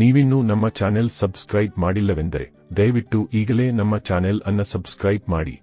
ನೀವಿನ್ನೂ ನಮ್ಮ channel subscribe ಮಾಡಿಲ್ಲವೆಂದರೆ ದಯವಿಟ್ಟು ಈಗಲೇ ನಮ್ಮ ಚಾನೆಲ್ ಅನ್ನ ಸಬ್ಸ್ಕ್ರೈಬ್ ಮಾಡಿ.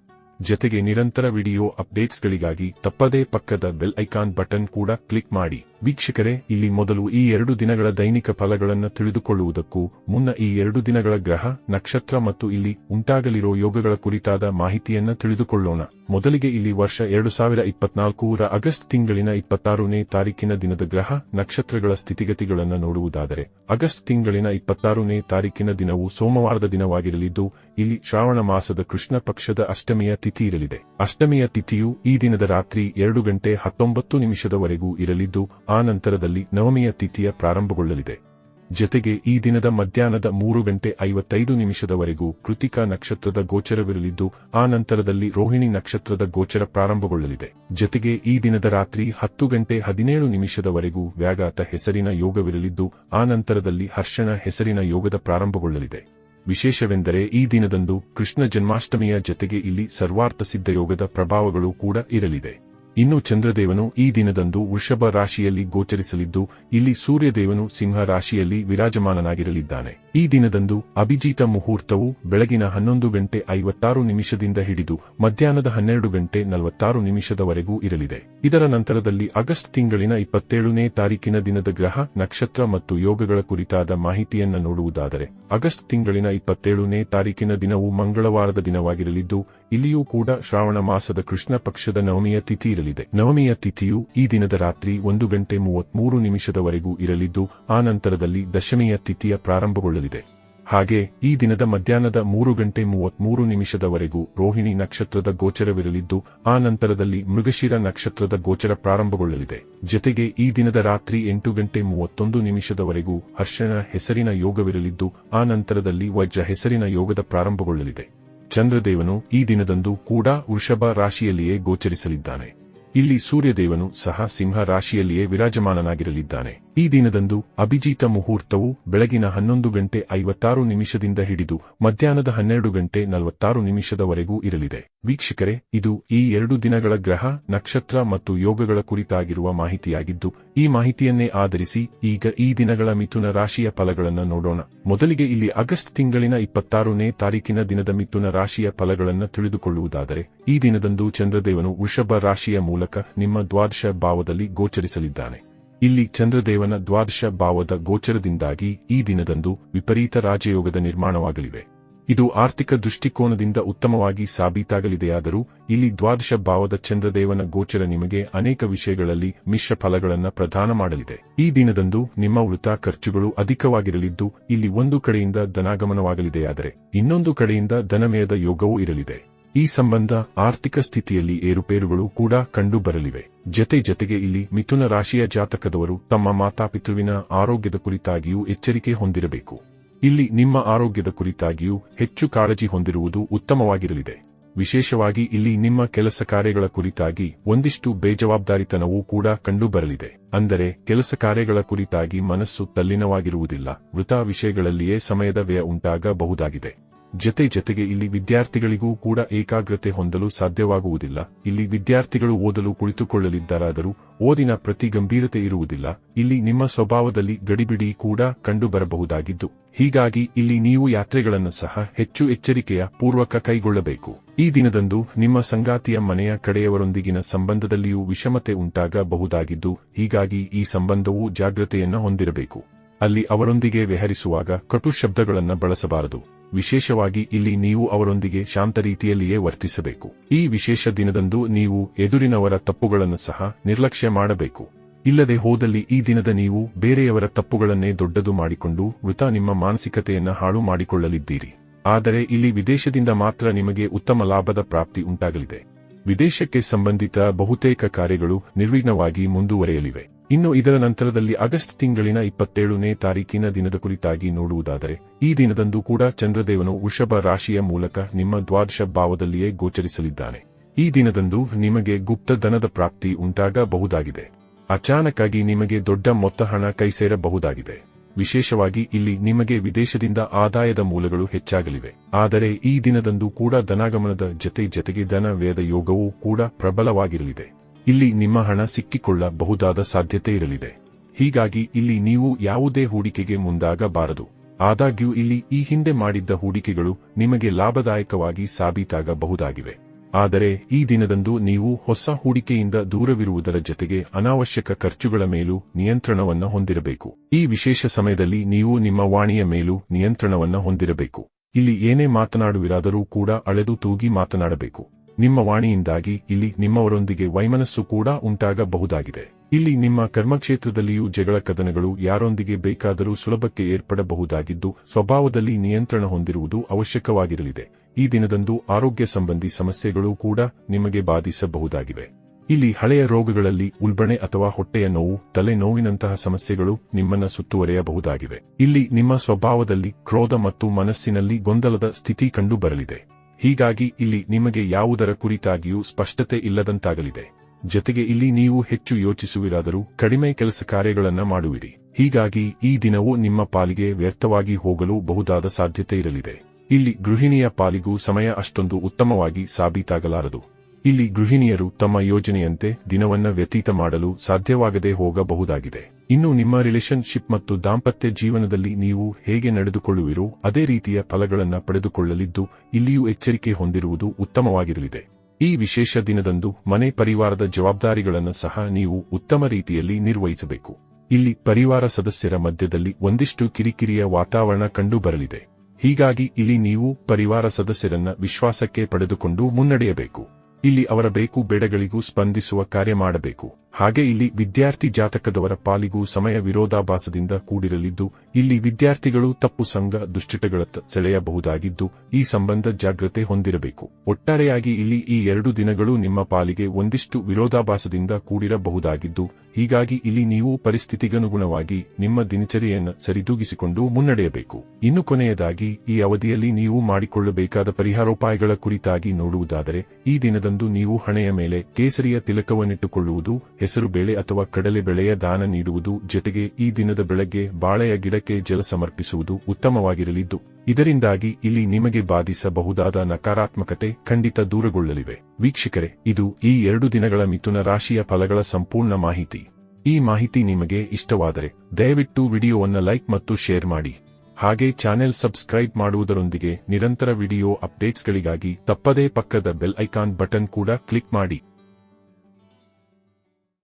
ಜೊತೆಗೆ ನಿರಂತರ ವಿಡಿಯೋ ಅಪ್ಡೇಟ್ಸ್ಗಳಿಗಾಗಿ ತಪ್ಪದೇ ಪಕ್ಕದ ಬೆಲ್ ಐಕಾನ್ ಬಟನ್ ಕೂಡ ಕ್ಲಿಕ್ ಮಾಡಿ. ವೀಕ್ಷಕರೇ, ಇಲ್ಲಿ ಮೊದಲು ಈ ಎರಡು ದಿನಗಳ ದೈನಿಕ ಫಲಗಳನ್ನು ತಿಳಿದುಕೊಳ್ಳುವುದಕ್ಕೂ ಮುನ್ನ ಈ ಎರಡು ದಿನಗಳ ಗ್ರಹ, ನಕ್ಷತ್ರ ಮತ್ತು ಇಲ್ಲಿ ಉಂಟಾಗಲಿರೋ ಯೋಗಗಳ ಕುರಿತಾದ ಮಾಹಿತಿಯನ್ನು ತಿಳಿದುಕೊಳ್ಳೋಣ. ಮೊದಲಿಗೆ ಇಲ್ಲಿ ವರ್ಷ ಎರಡು ಸಾವಿರ ಇಪ್ಪತ್ನಾಲ್ಕೂರ ಆಗಸ್ಟ್ ತಿಂಗಳಿನ ಇಪ್ಪತ್ತಾರನೇ ತಾರೀಕಿನ ದಿನದ ಗ್ರಹ, ನಕ್ಷತ್ರಗಳ ಸ್ಥಿತಿಗತಿಗಳನ್ನು ನೋಡುವುದಾದರೆ, ಆಗಸ್ಟ್ ತಿಂಗಳಿನ ಇಪ್ಪತ್ತಾರನೇ ತಾರೀಕಿನ ದಿನವು ಸೋಮವಾರದ ದಿನವಾಗಿರಲಿದ್ದು, ಇಲ್ಲಿ ಶ್ರಾವಣ ಮಾಸದ ಕೃಷ್ಣ ಪಕ್ಷದ ಅಷ್ಟಮಿಯ ತಿಥಿ ಇರಲಿದೆ ಅಷ್ಟಮಿಯ ತಿಥಿಯು ಈ ದಿನದ ರಾತ್ರಿ ಎರಡು ಗಂಟೆ ಹತ್ತೊಂಬತ್ತು ನಿಮಿಷದವರೆಗೂ ಇರಲಿದ್ದು, ಆ ನಂತರದಲ್ಲಿ ನವಮಿಯ ತಿಥಿಯ ಪ್ರಾರಂಭಗೊಳ್ಳಲಿದೆ. ಜತೆಗೆ ಈ ದಿನದ ಮಧ್ಯಾಹ್ನದ ಮೂರು ಗಂಟೆ ಐವತ್ತೈದು ನಿಮಿಷದವರೆಗೂ ಕೃತಿಕಾ ನಕ್ಷತ್ರದ ಗೋಚರವಿರಲಿದ್ದು, ಆ ನಂತರದಲ್ಲಿ ರೋಹಿಣಿ ನಕ್ಷತ್ರದ ಗೋಚರ ಪ್ರಾರಂಭಗೊಳ್ಳಲಿದೆ. ಜತೆಗೆ ಈ ದಿನದ ರಾತ್ರಿ ಹತ್ತು ಗಂಟೆ ಹದಿನೇಳು ನಿಮಿಷದವರೆಗೂ ವ್ಯಾಘಾತ ಹೆಸರಿನ ಯೋಗವಿರಲಿದ್ದು, ಆ ನಂತರದಲ್ಲಿ ಹರ್ಷಣ ಹೆಸರಿನ ಯೋಗದ ಪ್ರಾರಂಭಗೊಳ್ಳಲಿದೆ. ವಿಶೇಷವೆಂದರೆ ಈ ದಿನದಂದು ಕೃಷ್ಣ ಜನ್ಮಾಷ್ಟಮಿಯ ಜೊತೆಗೆ ಇಲ್ಲಿ ಸರ್ವಾರ್ಥ ಸಿದ್ಧ ಯೋಗದ ಪ್ರಭಾವಗಳು ಕೂಡ ಇರಲಿದೆ. ಇನ್ನು ಚಂದ್ರದೇವನು ಈ ದಿನದಂದು ವೃಷಭ ರಾಶಿಯಲ್ಲಿ ಗೋಚರಿಸಲಿದ್ದು, ಇಲ್ಲಿ ಸೂರ್ಯದೇವನು ಸಿಂಹ ರಾಶಿಯಲ್ಲಿ ವಿರಾಜಮಾನನಾಗಿರಲಿದ್ದಾನೆ. ಈ ದಿನದಂದು ಅಭಿಜಿತ ಮುಹೂರ್ತವು ಬೆಳಗಿನ ಹನ್ನೊಂದು ಗಂಟೆ ಐವತ್ತಾರು ನಿಮಿಷದಿಂದ ಹಿಡಿದು, ಮಧ್ಯಾಹ್ನದ ಹನ್ನೆರಡು ಗಂಟೆ ನಲವತ್ತಾರು ನಿಮಿಷದವರೆಗೂ ಇರಲಿದೆ. ಇದರ ನಂತರದಲ್ಲಿ ಆಗಸ್ಟ್ ತಿಂಗಳಿನ ಇಪ್ಪತ್ತೇಳನೇ ತಾರೀಕಿನ ದಿನದ ಗ್ರಹ, ನಕ್ಷತ್ರ ಮತ್ತು ಯೋಗಗಳ ಕುರಿತಾದ ಮಾಹಿತಿಯನ್ನು ನೋಡುವುದಾದರೆ, ಆಗಸ್ಟ್ ತಿಂಗಳಿನ ಇಪ್ಪತ್ತೇಳನೇ ತಾರೀಕಿನ ದಿನವು ಮಂಗಳವಾರದ ದಿನವಾಗಿರಲಿದ್ದು ಇಲ್ಲಿಯೂ ಕೂಡ ಶ್ರಾವಣ ಮಾಸದ ಕೃಷ್ಣ ಪಕ್ಷದ ನವಮಿಯ ತಿಥಿ ಇರಲಿದೆ. ನವಮಿಯ ತಿಥಿಯು ಈ ದಿನದ ರಾತ್ರಿ ಒಂದು ಗಂಟೆ ಮೂವತ್ಮೂರು ನಿಮಿಷದವರೆಗೂ ಇರಲಿದ್ದು, ಆ ನಂತರದಲ್ಲಿ ದಶಮಿಯ ತಿಥಿಯ ಪ್ರಾರಂಭಗೊಳ್ಳಲಿದೆ. ಹಾಗೆ, ಈ ದಿನದ ಮಧ್ಯಾಹ್ನದ ಮೂರು ಗಂಟೆ ಮೂವತ್ಮೂರು ನಿಮಿಷದವರೆಗೂ ರೋಹಿಣಿ ನಕ್ಷತ್ರದ ಗೋಚರವಿರಲಿದ್ದು, ಆ ನಂತರದಲ್ಲಿ ಮೃಗಶಿರ ನಕ್ಷತ್ರದ ಗೋಚರ ಪ್ರಾರಂಭಗೊಳ್ಳಲಿದೆ. ಜೊತೆಗೆ ಈ ದಿನದ ರಾತ್ರಿ ಎಂಟು ಗಂಟೆ ಮೂವತ್ತೊಂದು ನಿಮಿಷದವರೆಗೂ ಹರ್ಷನ ಹೆಸರಿನ ಯೋಗವಿರಲಿದ್ದು, ಆ ನಂತರದಲ್ಲಿ ವಜ್ರ ಹೆಸರಿನ ಯೋಗದ ಪ್ರಾರಂಭಗೊಳ್ಳಲಿದೆ. ಚಂದ್ರದೇವನು ಈ ದಿನದಂದು ಕೂಡ ವೃಷಭ ರಾಶಿಯಲ್ಲಿಯೇ ಗೋಚರಿಸಲಿದ್ದಾನೆ. ಇಲ್ಲಿ ಸೂರ್ಯದೇವನು ಸಹ ಸಿಂಹ ರಾಶಿಯಲ್ಲಿಯೇ ವಿರಾಜಮಾನನಾಗಿರಲಿದ್ದಾನೆ. ಈ ದಿನದಂದು ಅಭಿಜಿತ ಮುಹೂರ್ತವು ಬೆಳಗಿನ ಹನ್ನೊಂದು ಗಂಟೆ ಐವತ್ತಾರು ನಿಮಿಷದಿಂದ ಹಿಡಿದು ಮಧ್ಯಾಹ್ನದ ಹನ್ನೆರಡು ಗಂಟೆ ನಲವತ್ತಾರು ನಿಮಿಷದವರೆಗೂ ಇರಲಿದೆ. ವೀಕ್ಷಕರೇ, ಇದು ಈ ಎರಡು ದಿನಗಳ ಗ್ರಹ, ನಕ್ಷತ್ರ ಮತ್ತು ಯೋಗಗಳ ಕುರಿತಾಗಿರುವ ಮಾಹಿತಿಯಾಗಿದ್ದು, ಈ ಮಾಹಿತಿಯನ್ನೇ ಆಧರಿಸಿ ಈಗ ಈ ದಿನಗಳ ಮಿಥುನ ರಾಶಿಯ ಫಲಗಳನ್ನು ನೋಡೋಣ. ಮೊದಲಿಗೆ ಇಲ್ಲಿ ಆಗಸ್ಟ್ ತಿಂಗಳಿನ ಇಪ್ಪತ್ತಾರನೇ ತಾರೀಕಿನ ದಿನದ ಮಿಥುನ ರಾಶಿಯ ಫಲಗಳನ್ನು ತಿಳಿದುಕೊಳ್ಳುವುದಾದರೆ, ಈ ದಿನದಂದು ಚಂದ್ರದೇವನು ವೃಷಭ ರಾಶಿಯ ಮೂಲಕ ನಿಮ್ಮ ದ್ವಾದಶ ಭಾವದಲ್ಲಿ ಗೋಚರಿಸಲಿದ್ದಾನೆ. ಇಲ್ಲಿ ಚಂದ್ರದೇವನ ದ್ವಾದಶ ಭಾವದ ಗೋಚರದಿಂದಾಗಿ ಈ ದಿನದಂದು ವಿಪರೀತ ರಾಜಯೋಗದ ನಿರ್ಮಾಣವಾಗಲಿವೆ. ಇದು ಆರ್ಥಿಕ ದೃಷ್ಟಿಕೋನದಿಂದ ಉತ್ತಮವಾಗಿ ಸಾಬೀತಾಗಲಿದೆಯಾದರೂ, ಇಲ್ಲಿ ದ್ವಾದಶ ಭಾವದ ಚಂದ್ರದೇವನ ಗೋಚರ ನಿಮಗೆ ಅನೇಕ ವಿಷಯಗಳಲ್ಲಿ ಮಿಶ್ರ ಫಲಗಳನ್ನು ಪ್ರದಾನ ಮಾಡಲಿದೆ. ಈ ದಿನದಂದು ನಿಮ್ಮ ಉಳಿತ ಖರ್ಚುಗಳು ಅಧಿಕವಾಗಿರಲಿದ್ದು, ಇಲ್ಲಿ ಒಂದು ಕಡೆಯಿಂದ ಧನಾಗಮನವಾಗಲಿದೆಯಾದರೆ, ಇನ್ನೊಂದು ಕಡೆಯಿಂದ ಧನಮಯದ ಯೋಗವೂ ಇರಲಿದೆ. ಈ ಸಂಬಂಧ ಆರ್ಥಿಕ ಸ್ಥಿತಿಯಲ್ಲಿ ಏರುಪೇರುಗಳು ಕೂಡ ಕಂಡುಬರಲಿವೆ. ಜತೆ ಜತೆಗೆ ಇಲ್ಲಿ ಮಿಥುನ ರಾಶಿಯ ಜಾತಕದವರು ತಮ್ಮ ಮಾತಾಪಿತೃವಿನ ಆರೋಗ್ಯದ ಕುರಿತಾಗಿಯೂ ಎಚ್ಚರಿಕೆ ಹೊಂದಿರಬೇಕು. ಇಲ್ಲಿ ನಿಮ್ಮ ಆರೋಗ್ಯದ ಕುರಿತಾಗಿಯೂ ಹೆಚ್ಚು ಕಾಳಜಿ ಹೊಂದಿರುವುದು ಉತ್ತಮವಾಗಿರಲಿದೆ. ವಿಶೇಷವಾಗಿ ಇಲ್ಲಿ ನಿಮ್ಮ ಕೆಲಸ ಕಾರ್ಯಗಳ ಕುರಿತಾಗಿ ಒಂದಿಷ್ಟು ಬೇಜವಾಬ್ದಾರಿತನವೂ ಕೂಡ ಕಂಡುಬರಲಿದೆ. ಅಂದರೆ ಕೆಲಸ ಕಾರ್ಯಗಳ ಕುರಿತಾಗಿ ಮನಸ್ಸು ತಲ್ಲಿನವಾಗಿರುವುದಿಲ್ಲ. ವೃಥಾ ವಿಷಯಗಳಲ್ಲಿಯೇ ಸಮಯದ ವ್ಯಯ ಉಂಟಾಗಬಹುದಾಗಿದೆ. ಜತೆ ಜತೆಗೆ ಇಲ್ಲಿ ವಿದ್ಯಾರ್ಥಿಗಳಿಗೂ ಕೂಡ ಏಕಾಗ್ರತೆ ಹೊಂದಲು ಸಾಧ್ಯವಾಗುವುದಿಲ್ಲ. ಇಲ್ಲಿ ವಿದ್ಯಾರ್ಥಿಗಳು ಓದಲು ಕುಳಿತುಕೊಳ್ಳಲಿದ್ದಾರಾದರೂ ಓದಿನ ಪ್ರತಿ ಗಂಭೀರತೆ ಇರುವುದಿಲ್ಲ. ಇಲ್ಲಿ ನಿಮ್ಮ ಸ್ವಭಾವದಲ್ಲಿ ಗಡಿಬಿಡಿ ಕೂಡ ಕಂಡುಬರಬಹುದಾಗಿದ್ದು, ಹೀಗಾಗಿ ಇಲ್ಲಿ ನೀವು ಯಾತ್ರೆಗಳನ್ನು ಸಹ ಹೆಚ್ಚು ಎಚ್ಚರಿಕೆಯ ಪೂರ್ವಕ ಕೈಗೊಳ್ಳಬೇಕು. ಈ ದಿನದಂದು ನಿಮ್ಮ ಸಂಗಾತಿಯ ಮನೆಯ ಕಡೆಯವರೊಂದಿಗಿನ ಸಂಬಂಧದಲ್ಲಿಯೂ ವಿಷಮತೆ ಉಂಟಾಗಬಹುದಾಗಿದ್ದು, ಹೀಗಾಗಿ ಈ ಸಂಬಂಧವು ಜಾಗ್ರತೆಯನ್ನು ಹೊಂದಿರಬೇಕು. ಅಲ್ಲಿ ಅವರೊಂದಿಗೆ ವಿಹರಿಸುವಾಗ ಕಟು ಶಬ್ದಗಳನ್ನು ಬಳಸಬಾರದು. ವಿಶೇಷವಾಗಿ ಇಲ್ಲಿ ನೀವು ಅವರೊಂದಿಗೆ ಶಾಂತ ರೀತಿಯಲ್ಲಿಯೇ ವರ್ತಿಸಬೇಕು. ಈ ವಿಶೇಷ ದಿನದಂದು ನೀವು ಎದುರಿನವರ ತಪ್ಪುಗಳನ್ನು ಸಹ ನಿರ್ಲಕ್ಷ್ಯ ಮಾಡಬೇಕು. ಇಲ್ಲದೆ ಹೋದಲ್ಲಿ ಈ ದಿನದ ನೀವು ಬೇರೆಯವರ ತಪ್ಪುಗಳನ್ನೇ ದೊಡ್ಡದು ಮಾಡಿಕೊಂಡು ವೃತ ನಿಮ್ಮ ಮಾನಸಿಕತೆಯನ್ನು ಹಾಳು ಮಾಡಿಕೊಳ್ಳಲಿದ್ದೀರಿ. ಆದರೆ ಇಲ್ಲಿ ವಿದೇಶದಿಂದ ಮಾತ್ರ ನಿಮಗೆ ಉತ್ತಮ ಲಾಭದ ಪ್ರಾಪ್ತಿ ಉಂಟಾಗಲಿದೆ. ವಿದೇಶಕ್ಕೆ ಸಂಬಂಧಿತ ಬಹುತೇಕ ಕಾರ್ಯಗಳು ನಿರ್ವಿಘ್ನವಾಗಿ ಮುಂದುವರೆಯಲಿವೆ. ಇನ್ನು ಇದರ ನಂತರದಲ್ಲಿ ಆಗಸ್ಟ್ ತಿಂಗಳಿನ ಇಪ್ಪತ್ತೇಳನೇ ತಾರೀಕಿನ ದಿನದ ಕುರಿತಾಗಿ ನೋಡುವುದಾದರೆ, ಈ ದಿನದಂದು ಕೂಡ ಚಂದ್ರದೇವನು ವೃಷಭ ರಾಶಿಯ ಮೂಲಕ ನಿಮ್ಮ ದ್ವಾದಶ ಭಾವದಲ್ಲಿಯೇ ಗೋಚರಿಸಲಿದ್ದಾನೆ. ಈ ದಿನದಂದು ನಿಮಗೆ ಗುಪ್ತ ಧನದ ಪ್ರಾಪ್ತಿ ಉಂಟಾಗಬಹುದಾಗಿದೆ. ಅಚಾನಕ್ಕಾಗಿ ನಿಮಗೆ ದೊಡ್ಡ ಮೊತ್ತ ಹಣ ಕೈಸೇರಬಹುದಾಗಿದೆ. ವಿಶೇಷವಾಗಿ ಇಲ್ಲಿ ನಿಮಗೆ ವಿದೇಶದಿಂದ ಆದಾಯದ ಮೂಲಗಳು ಹೆಚ್ಚಾಗಲಿವೆ. ಆದರೆ ಈ ದಿನದಂದು ಕೂಡ ಧನಾಗಮನದ ಜತೆ ಜತೆಗೆ ಧನ ವ್ಯಯದ ಯೋಗವೂ ಕೂಡ ಪ್ರಬಲವಾಗಿರಲಿದೆ. ಇಲ್ಲಿ ನಿಮ್ಮ ಹಣ ಸಿಕ್ಕಿಕೊಳ್ಳಬಹುದಾದ ಸಾಧ್ಯತೆ ಇರಲಿದೆ. ಹೀಗಾಗಿ ಇಲ್ಲಿ ನೀವು ಯಾವುದೇ ಹೂಡಿಕೆಗೆ ಮುಂದಾಗಬಾರದು. ಆದಾಗ್ಯೂ ಇಲ್ಲಿ ಈ ಹಿಂದೆ ಮಾಡಿದ್ದ ಹೂಡಿಕೆಗಳು ನಿಮಗೆ ಲಾಭದಾಯಕವಾಗಿ ಸಾಬೀತಾಗಬಹುದಾಗಿವೆ. ಆದರೆ ಈ ದಿನದಂದು ನೀವು ಹೊಸ ಹೂಡಿಕೆಯಿಂದ ದೂರವಿರುವುದರ ಜತೆಗೆ ಅನಾವಶ್ಯಕ ಖರ್ಚುಗಳ ಮೇಲೂ ನಿಯಂತ್ರಣವನ್ನು ಹೊಂದಿರಬೇಕು. ಈ ವಿಶೇಷ ಸಮಯದಲ್ಲಿ ನೀವು ನಿಮ್ಮ ವಾಣಿಯ ಮೇಲೂ ನಿಯಂತ್ರಣವನ್ನು ಹೊಂದಿರಬೇಕು. ಇಲ್ಲಿ ಏನೇ ಮಾತನಾಡುವಿರಾದರೂ ಕೂಡ ಅಳೆದು ತೂಗಿ ಮಾತನಾಡಬೇಕು. ನಿಮ್ಮ ವಾಣಿಯಿಂದಾಗಿ ಇಲ್ಲಿ ನಿಮ್ಮವರೊಂದಿಗೆ ವೈಮನಸ್ಸು ಕೂಡ ಉಂಟಾಗಬಹುದಾಗಿದೆ. ಇಲ್ಲಿ ನಿಮ್ಮ ಕರ್ಮಕ್ಷೇತ್ರದಲ್ಲಿಯೂ ಜಗಳ ಕದನಗಳು ಯಾರೊಂದಿಗೆ ಬೇಕಾದರೂ ಸುಲಭಕ್ಕೆ ಏರ್ಪಡಬಹುದಾಗಿದ್ದು, ಸ್ವಭಾವದಲ್ಲಿ ನಿಯಂತ್ರಣ ಹೊಂದಿರುವುದು ಅವಶ್ಯಕವಾಗಿರಲಿದೆ. ಈ ದಿನದಂದು ಆರೋಗ್ಯ ಸಂಬಂಧಿ ಸಮಸ್ಯೆಗಳು ಕೂಡ ನಿಮಗೆ ಬಾಧಿಸಬಹುದಾಗಿವೆ. ಇಲ್ಲಿ ಹಳೆಯ ರೋಗಗಳಲ್ಲಿ ಉಲ್ಬಣೆ ಅಥವಾ ಹೊಟ್ಟೆಯ ನೋವು ತಲೆ ನೋವಿನಂತಹ ಸಮಸ್ಯೆಗಳು ನಿಮ್ಮನ್ನ ಸುತ್ತುವರೆಯಬಹುದಾಗಿವೆ. ಇಲ್ಲಿ ನಿಮ್ಮ ಸ್ವಭಾವದಲ್ಲಿ ಕ್ರೋಧ ಮತ್ತು ಮನಸ್ಸಿನಲ್ಲಿ ಗೊಂದಲದ ಸ್ಥಿತಿ ಕಂಡು ಬರಲಿದೆ ಹೀಗಾಗಿ ಇಲ್ಲಿ ನಿಮಗೆ ಯಾವುದರ ಕುರಿತಾಗಿಯೂ ಸ್ಪಷ್ಟತೆ ಇಲ್ಲದಂತಾಗಲಿದೆ. ಜತೆಗೆ ಇಲ್ಲಿ ನೀವು ಹೆಚ್ಚು ಯೋಚಿಸುವಿರಾದರೂ ಕಡಿಮೆ ಕೆಲಸ ಕಾರ್ಯಗಳನ್ನು ಮಾಡುವಿರಿ. ಹೀಗಾಗಿ ಈ ದಿನವು ನಿಮ್ಮ ಪಾಲಿಗೆ ವ್ಯರ್ಥವಾಗಿ ಹೋಗಲು ಬಹುದಾದ ಸಾಧ್ಯತೆ ಇರಲಿದೆ. ಇಲ್ಲಿ ಗೃಹಿಣಿಯ ಪಾಲಿಗೂ ಸಮಯ ಅಷ್ಟೊಂದು ಉತ್ತಮವಾಗಿ ಸಾಬೀತಾಗಲಾರದು. ಇಲ್ಲಿ ಗೃಹಿಣಿಯರು ತಮ್ಮ ಯೋಜನೆಯಂತೆ ದಿನವನ್ನ ವ್ಯತೀತ ಮಾಡಲು ಸಾಧ್ಯವಾಗದೆ ಹೋಗಬಹುದಾಗಿದೆ. ಇನ್ನು ನಿಮ್ಮ ರಿಲೇಶನ್ಶಿಪ್ ಮತ್ತು ದಾಂಪತ್ಯ ಜೀವನದಲ್ಲಿ ನೀವು ಹೇಗೆ ನಡೆದುಕೊಳ್ಳುವಿರೋ ಅದೇ ರೀತಿಯ ಫಲಗಳನ್ನು ಪಡೆದುಕೊಳ್ಳಲಿದ್ದು, ಇಲ್ಲಿಯೂ ಎಚ್ಚರಿಕೆ ಹೊಂದಿರುವುದು ಉತ್ತಮವಾಗಿರಲಿದೆ. ಈ ವಿಶೇಷ ದಿನದಂದು ಮನೆ ಪರಿವಾರದ ಜವಾಬ್ದಾರಿಗಳನ್ನು ಸಹ ನೀವು ಉತ್ತಮ ರೀತಿಯಲ್ಲಿ ನಿರ್ವಹಿಸಬೇಕು. ಇಲ್ಲಿ ಪರಿವಾರ ಸದಸ್ಯರ ಮಧ್ಯದಲ್ಲಿ ಒಂದಿಷ್ಟು ಕಿರಿಕಿರಿಯ ವಾತಾವರಣ ಕಂಡು ಬರಲಿದೆ ಹೀಗಾಗಿ ಇಲ್ಲಿ ನೀವು ಪರಿವಾರ ಸದಸ್ಯರನ್ನ ವಿಶ್ವಾಸಕ್ಕೆ ಪಡೆದುಕೊಂಡು ಮುನ್ನಡೆಯಬೇಕು. ಇಲ್ಲಿ ಅವರ ಬೇಕು ಬೇಡಗಳಿಗೂ ಸ್ಪಂದಿಸುವ ಕಾರ್ಯ ಮಾಡಬೇಕು. ಹಾಗೆ ಇಲ್ಲಿ ವಿದ್ಯಾರ್ಥಿ ಜಾತಕದವರ ಪಾಲಿಗೂ ಸಮಯ ವಿರೋಧಾಭಾಸದಿಂದ ಕೂಡಿರಲಿದ್ದು, ಇಲ್ಲಿ ವಿದ್ಯಾರ್ಥಿಗಳು ತಪ್ಪು ಸಂಘ ದುಶ್ಚಟಗಳತ್ತ ಸೆಳೆಯಬಹುದಾಗಿದ್ದು, ಈ ಸಂಬಂಧ ಜಾಗ್ರತೆ ಹೊಂದಿರಬೇಕು. ಒಟ್ಟಾರೆಯಾಗಿ ಇಲ್ಲಿ ಈ ಎರಡು ದಿನಗಳು ನಿಮ್ಮ ಪಾಲಿಗೆ ಒಂದಿಷ್ಟು ವಿರೋಧಾಭಾಸದಿಂದ ಕೂಡಿರಬಹುದಾಗಿದ್ದು, ಹೀಗಾಗಿ ಇಲ್ಲಿ ನೀವು ಪರಿಸ್ಥಿತಿಗನುಗುಣವಾಗಿ ನಿಮ್ಮ ದಿನಚರಿಯನ್ನು ಸರಿದೂಗಿಸಿಕೊಂಡು ಮುನ್ನಡೆಯಬೇಕು. ಇನ್ನು ಕೊನೆಯದಾಗಿ, ಈ ಅವಧಿಯಲ್ಲಿ ನೀವು ಮಾಡಿಕೊಳ್ಳಬೇಕಾದ ಪರಿಹಾರೋಪಾಯಗಳ ಕುರಿತಾಗಿ ನೋಡುವುದಾದರೆ, ಈ ದಿನದಂದು ನೀವು ಹಣೆಯ ಮೇಲೆ ಕೇಸರಿಯ ತಿಲಕವನ್ನಿಟ್ಟುಕೊಳ್ಳುವುದು ಹೆಸರು ಬೇಳೆ ಅಥವಾ ಕಡಲೆ ಬೆಳೆಯ ದಾನ ನೀಡುವುದು ಜೊತೆಗೆ ಈ ದಿನದ ಬೆಳಗ್ಗೆ ಬಾಳೆಯ ಗಿಡಕ್ಕೆ ಜಲ ಸಮರ್ಪಿಸುವುದು ಉತ್ತಮವಾಗಿರಲಿದ್ದು, ಇದರಿಂದಾಗಿ ಇಲ್ಲಿ ನಿಮಗೆ ಬಾಧಿಸಬಹುದಾದ ನಕಾರಾತ್ಮಕತೆ ಖಂಡಿತ ದೂರಗೊಳ್ಳಲಿವೆ. ವೀಕ್ಷಕರೇ, ಇದು ಈ ಎರಡು ದಿನಗಳ ಮಿಥುನ ರಾಶಿಯ ಫಲಗಳ ಸಂಪೂರ್ಣ ಮಾಹಿತಿ. ಈ ಮಾಹಿತಿ ನಿಮಗೆ ಇಷ್ಟವಾದರೆ ದಯವಿಟ್ಟು ವಿಡಿಯೋವನ್ನು ಲೈಕ್ ಮತ್ತು ಶೇರ್ ಮಾಡಿ. ಹಾಗೆ ಚಾನೆಲ್ ಸಬ್ಸ್ಕ್ರೈಬ್ ಮಾಡುವುದರೊಂದಿಗೆ ನಿರಂತರ ವಿಡಿಯೋ ಅಪ್ಡೇಟ್ಸ್ಗಳಿಗಾಗಿ ತಪ್ಪದೇ ಪಕ್ಕದ ಬೆಲ್ ಐಕಾನ್ ಬಟನ್ ಕೂಡ ಕ್ಲಿಕ್ ಮಾಡಿ.